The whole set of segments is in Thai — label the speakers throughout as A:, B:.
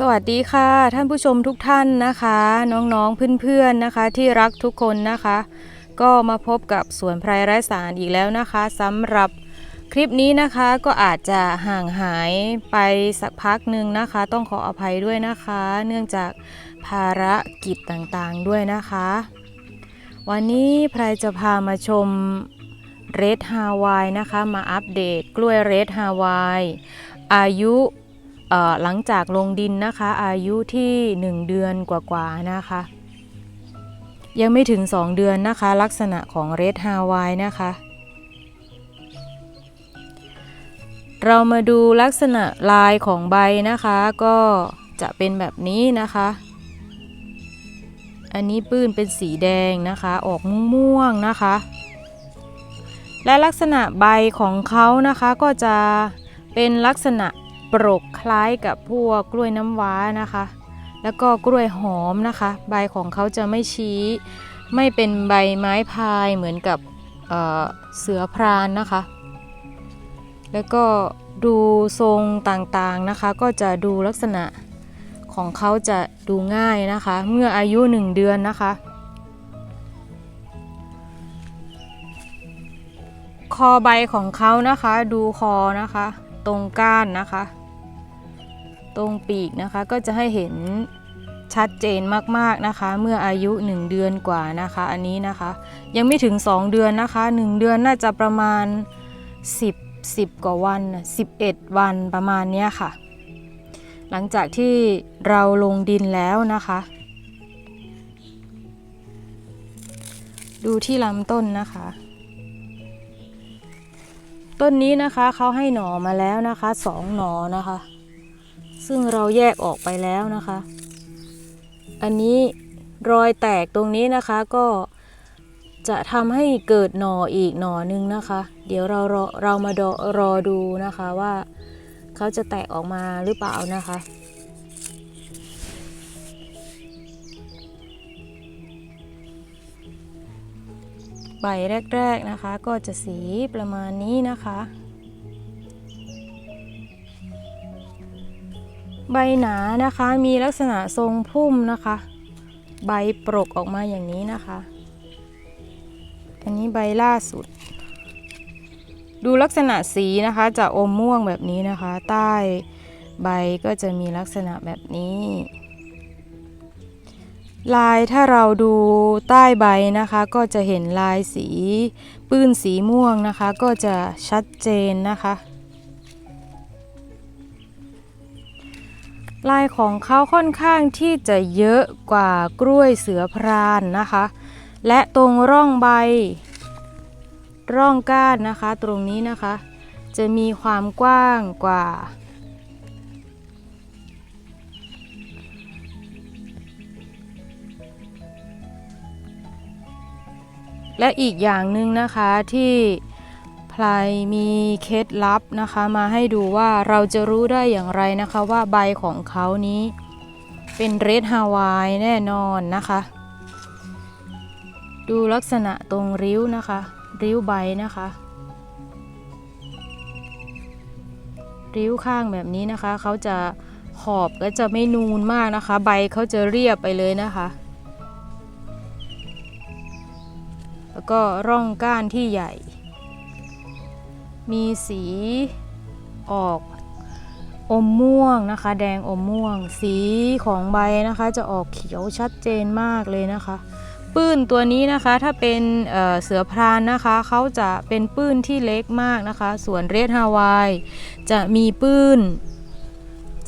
A: สวัสดีค่ะท่านผู้ชมทุกท่านนะคะ น้องๆเพื่อนๆนะคะ ที่รักทุกคนนะคะ ก็มาพบกับสวนไพรไร้สารอีกแล้วนะคะสำหรับคลิปนี้นะคะก็อาจจะห่างหายไปสักพักหนึ่งนะคะ ต้องขออภัยด้วยนะคะ เนื่องจากภารกิจต่างๆด้วยนะคะ วันนี้ไพรจะพามาชมเรดฮาวายนะคะ มาอัปเดตกล้วยเรดฮาวายอายุ หลังจากลงดินนะคะ อายุที่ 1 เดือนกว่าๆนะคะ ยังไม่ถึง 2 เดือนนะคะ ลักษณะของเรดฮาวายนะคะ เรามาดูลักษณะลายของใบนะคะ ก็จะเป็นแบบนี้นะคะ อันนี้ปื้นเป็นสีแดงนะคะ ออกม่วงๆนะคะ และลักษณะใบของเขานะคะก็จะเป็นลักษณะ ปรกคล้ายกับพวกกล้วยน้ำว้านะคะ แล้วก็กล้วยหอมนะคะ ใบของเขาจะไม่ชี้ ไม่เป็นใบไม้พายเหมือนกับเเสือพรานนะคะ แล้วก็ดูทรงต่างๆนะคะ ก็จะดูลักษณะของเขาจะดูง่ายนะคะ เมื่ออายุ 1 เดือนนะคะ คอใบของเขานะคะ ดูคอนะคะ ตรงก้านนะคะ ตรงปีกนะคะก็จะให้เห็นชัดเจนมากๆนะคะ เมื่ออายุ 1 เดือนกว่านะคะ อันนี้นะคะ ยังไม่ถึง 2 เดือนนะคะ 1 เดือนน่าจะประมาณ 10 10 กว่าวัน 11 วันประมาณเนี้ยค่ะ หลังจากที่เราลงดินแล้วนะคะ ดูที่ลำต้นนะคะ ต้นนี้นะคะเขาให้หน่อมาแล้วนะคะสองหน่อนะคะ ซึ่งเราแยกออกไปแล้วนะคะ อันนี้รอยแตกตรงนี้นะคะก็จะทำให้เกิดหน่ออีกหน่อหนึงนะคะ เดี๋ยวเรารอเรามาดอรอดูนะคะว่าเขาจะแตกออกมาหรือเปล่านะคะ ใบแรก ๆนะคะก็จะสีประมาณนี้นะคะ ใบหนานะคะมีลักษณะทรงพุ่มนะคะ ใบปรกออกมาอย่างนี้นะคะ อันนี้ใบล่าสุด ดูลักษณะสีนะคะจะอมม่วงแบบนี้นะคะ ใต้ใบก็จะมีลักษณะแบบนี้ ลายถ้าเราดูใต้ใบนะคะ ก็จะเห็นลายสีปื้นสีม่วงนะคะ ก็จะชัดเจนนะคะ ลายของเขาค่อนข้างที่จะเยอะกว่ากล้วยเสือพรานนะคะ และตรงร่องใบ ร่องก้านนะคะ ตรงนี้นะคะ จะมีความกว้างกว่า และอีกอย่างหนึ่งนะคะที่ พลายมีเคล็ดลับนะคะ มาให้ดูว่าเราจะรู้ได้อย่างไรนะคะว่าใบของเขานี้เป็นเรดฮาวายแน่นอนนะคะ ดูลักษณะตรงริ้วนะคะ ริ้วใบนะคะ ริ้วข้างแบบนี้นะคะ เขาจะขอบก็จะไม่นูนมากนะคะ ใบเขาจะเรียบไปเลยนะคะ แล้วก็ร่องก้านที่ใหญ่ มีสีออกอมม่วงนะคะ แดงอมม่วง สีของใบนะคะจะออกเขียวชัดเจนมากเลยนะคะ ปื้นตัวนี้นะคะถ้าเป็นเเสือพรานนะคะเขาจะเป็นปื้นที่เล็กมากนะคะ ส่วนเรดฮาวายจะมีปื้น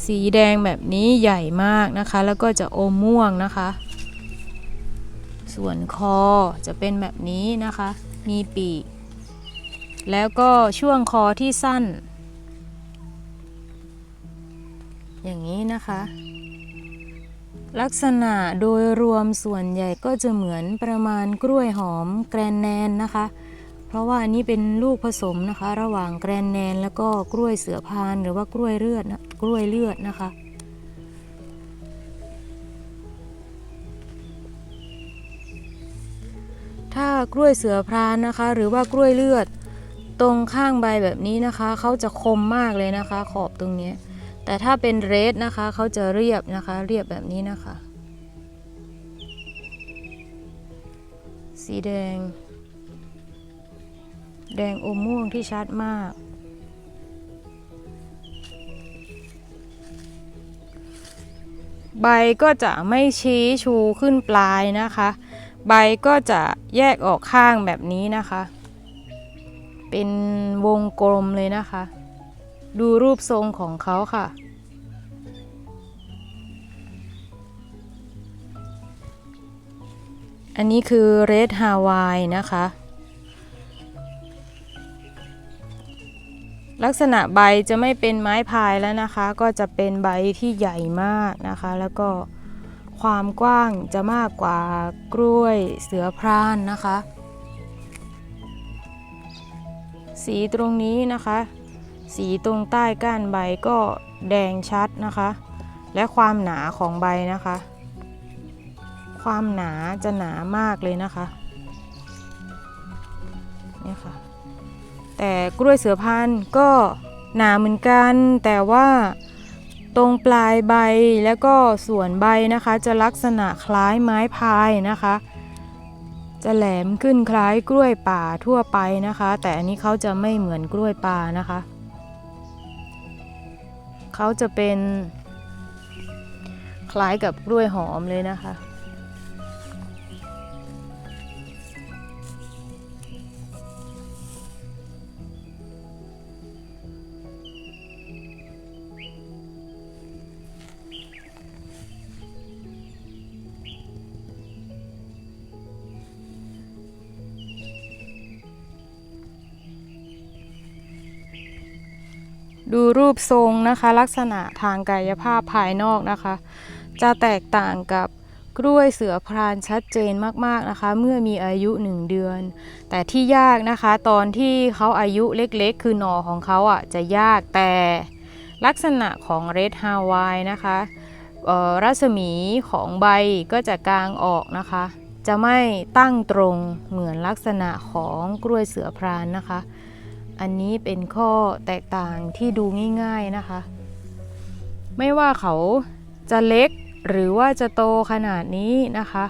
A: สีแดงแบบนี้ใหญ่มากนะคะ แล้วก็จะอมม่วงนะคะ ส่วนคอจะเป็นแบบนี้นะคะ มีปีก แล้วก็ช่วงคอที่สั้น อย่างนี้นะคะ ลักษณะโดยรวมส่วนใหญ่ก็จะเหมือนประมาณกล้วยหอมแกรนแนนนะคะ เพราะว่าอันนี้เป็นลูกผสมนะคะ ระหว่างแกรนแนนแล้วก็กล้วยเสือพานหรือว่ากล้วยเลือดนะกล้วยเลือดนะคะถ้ากล้วยเสือพรานนะคะ หรือว่ากล้วยเลือด ตรงข้างใบแบบนี้นะคะเขาจะคมมากเลยนะคะ ขอบตรงนี้ แต่ถ้าเป็นเรดนะคะเขาจะเรียบนะคะ เรียบแบบนี้นะคะ สีแดง แดงอมม่วงที่ชัดมาก ใบก็จะไม่ชี้ชูขึ้นปลายนะคะ ใบก็จะแยกออกข้างแบบนี้นะคะ เป็นวงกลมเลยนะคะ ดูรูปทรงของเขาค่ะ อันนี้คือเรดฮาวายนะคะ ลักษณะใบจะไม่เป็นไม้พายแล้วนะคะ ก็จะเป็นใบที่ใหญ่มากนะคะ แล้วก็ความกว้างจะมากกว่ากล้วยเสือพรานนะคะ สีตรงนี้นะคะ สีตรงใต้ก้านใบก็แดงชัดนะคะ และความหนาของใบนะคะ ความหนาจะหนามากเลยนะคะเนี่ยค่ะแต่กล้วยเสือพันธุ์ก็หนาเหมือนกัน แต่ว่าตรงปลายใบแล้วก็ส่วนใบนะคะ จะลักษณะคล้ายไม้พายนะคะ จะแหลมขึ้นคล้ายกล้วยป่าทั่วไปนะคะ แต่อันนี้เขาจะไม่เหมือนกล้วยป่านะคะเขาจะเป็นคล้ายกับกล้วยหอมเลยนะคะ ดูรูปทรงนะคะ ลักษณะทางกายภาพภายนอกนะคะ จะแตกต่างกับกล้วยเสือพรานชัดเจนมากๆนะคะ เมื่อมีอายุ 1 เดือน แต่ที่ยากนะคะ ตอนที่เขาอายุเล็กๆ คือหน่อของเขาอะจะยากแต่ลักษณะของเรดฮาวายนะคะรัศมีของใบก็จะกลางออกนะคะ จะไม่ตั้งตรงเหมือนลักษณะของกล้วยเสือพรานนะคะ อันนี้เป็นข้อแตกต่างที่ดูง่าย ๆนะคะ ไม่ว่าเขาจะเล็กหรือว่าจะโตขนาดนี้นะคะ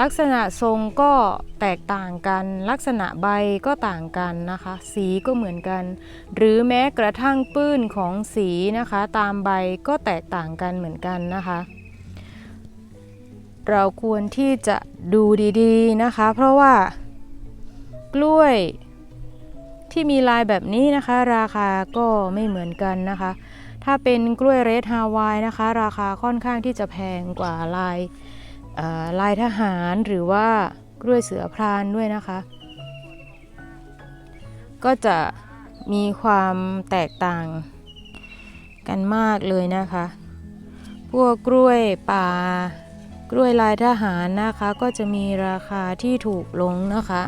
A: ลักษณะทรงก็แตกต่างกัน ลักษณะใบก็ต่างกันนะคะ สีก็เหมือนกัน หรือแม้กระทั่งปื้นของสีนะคะ ตามใบก็แตกต่างกันเหมือนกันนะคะ เราควรที่จะดูดีๆนะคะ เพราะว่ากล้วย ที่มีลายแบบนี้นะคะ ราคาก็ไม่เหมือนกันนะคะ ถ้าเป็นกล้วยเรดฮาวายนะคะ ราคาค่อนข้างที่จะแพงกว่าลายลายทหารหรือว่ากล้วยเสือพรานด้วยนะคะ ก็จะมีความแตกต่างกันมากเลยนะคะ พวกกล้วยป่ากล้วยลายทหารนะคะ ก็จะมีราคาที่ถูกลงนะคะ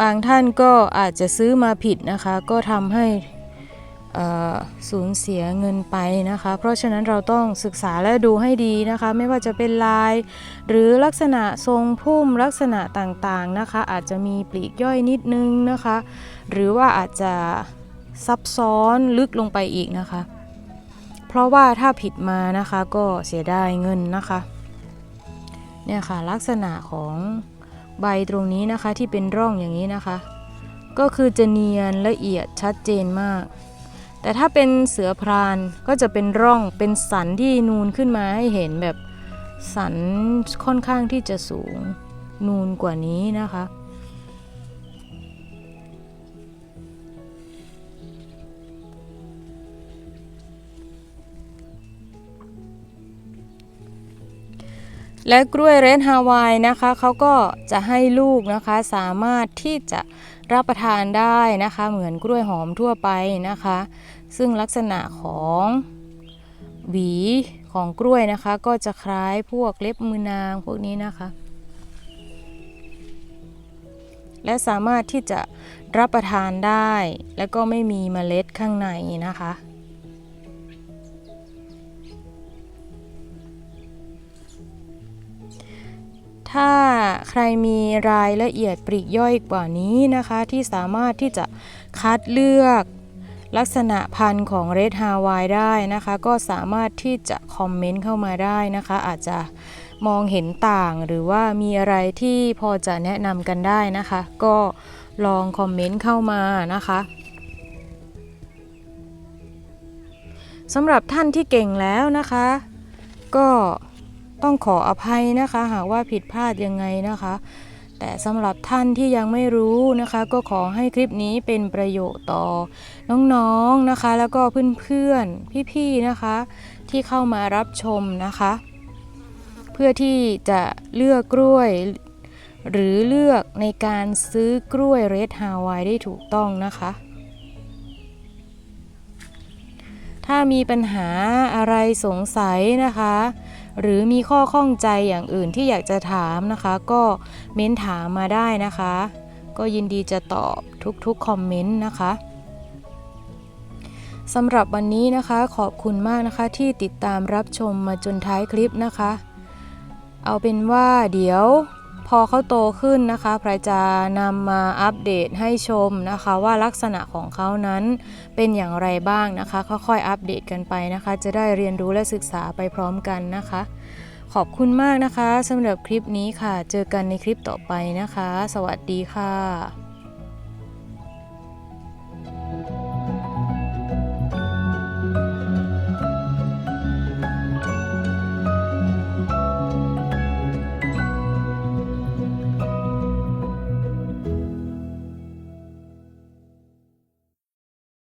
A: บางท่านก็อาจจะซื้อมาผิดนะคะ ก็ทำให้สูญเสียเงินไปนะคะ เพราะฉะนั้นเราต้องศึกษาและดูให้ดีนะคะ ไม่ว่าจะเป็นลาย หรือลักษณะทรงพุ่มลักษณะต่างๆนะคะ อาจจะมีปลีกย่อยนิดนึงนะคะ หรือว่าอาจจะซับซ้อนลึกลงไปอีกนะคะ เพราะว่าถ้าผิดมานะคะก็เสียดายเงินนะคะ เนี่ยค่ะลักษณะของ ใบตรงนี้นะคะที่เป็นร่องอย่างนี้นะคะ ก็คือจะเนียนละเอียดชัดเจนมาก แต่ถ้าเป็นเสือพรานก็จะเป็นร่องเป็นสันที่นูนขึ้นมาให้เห็นแบบสันค่อนข้างที่จะสูงนูนกว่านี้นะคะ และกล้วยเรดฮาวายนะคะเขาก็จะให้ลูกนะคะสามารถที่จะรับประทานได้นะคะ เหมือนกล้วยหอมทั่วไปนะคะ ซึ่งลักษณะของหวีของกล้วยนะคะ ก็จะคล้ายพวกเล็บมือนางพวกนี้นะคะ และสามารถที่จะรับประทานได้ แล้วก็ไม่มีเมล็ดข้างในนะคะ ถ้าใครมีรายละเอียดปลีกย่อยกว่านี้นะคะ ที่สามารถที่จะคัดเลือกลักษณะพันธุ์ของเรดฮาวายได้นะคะ ก็สามารถที่จะคอมเมนต์เข้ามาได้นะคะ อาจจะมองเห็นต่างหรือว่ามีอะไรที่พอจะแนะนำกันได้นะคะ ก็ลองคอมเมนต์เข้ามานะคะสำหรับท่านที่เก่งแล้วนะคะ ก็ ต้องขออภัยนะคะ หากว่าผิดพลาดยังไงนะคะ แต่สำหรับท่านที่ยังไม่รู้นะคะ ก็ขอให้คลิปนี้เป็นประโยชน์ต่อน้องๆนะคะ แล้วก็เพื่อนๆพี่ๆนะคะ ที่เข้ามารับชมนะคะ เพื่อที่จะเลือกกล้วย หรือเลือกในการซื้อกล้วยเรดฮาวายได้ถูกต้องนะคะถ้ามีปัญหาอะไรสงสัยนะคะ หรือมีข้อข้องใจอย่างอื่นที่อยากจะถามนะคะ ก็เม้นถามมาได้นะคะ ก็ยินดีจะตอบทุกๆคอมเมนต์นะคะสำหรับวันนี้นะคะขอบคุณมากนะคะที่ติดตามรับชมมาจนท้ายคลิปนะคะ เอาเป็นว่าเดี๋ยว พอเขาโตขึ้นนะคะพระจะนำมาอัปเดตให้ชมนะคะ ว่าลักษณะของเขานั้นเป็นอย่างไรบ้างนะคะ ค่อยๆอัปเดตกันไปนะคะ จะได้เรียนรู้และศึกษาไปพร้อมกันนะคะ ขอบคุณมากนะคะสำหรับคลิปนี้ค่ะ เจอกันในคลิปต่อไปนะคะ สวัสดีค่ะ